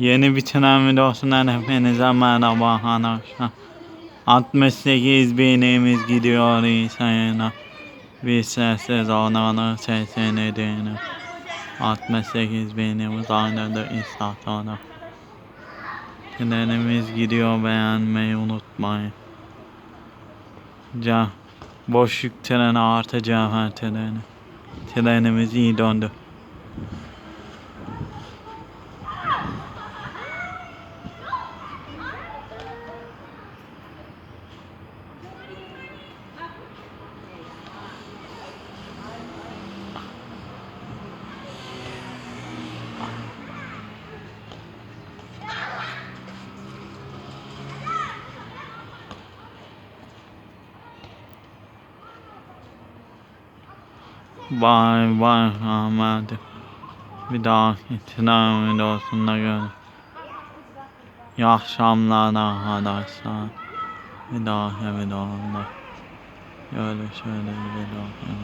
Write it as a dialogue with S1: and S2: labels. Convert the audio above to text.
S1: Yeni bitiren videosundan hepinize merhaba arkadaşlar. 68 binimiz gidiyor iyi sayına. Bir sessiz olanı sesini dinle. 68 binimiz aynada istasyona. Trenimiz gidiyor beğenmeyi unutmayın. Ca boşluk treni artı cevher treni. Trenimiz iyi döndü. Vay vay Ahmet. Bir dahaki tren videosunda gör. İyi akşamlar arkadaşlar. Bir dahaki videomda. Görüşürüz bir videomda.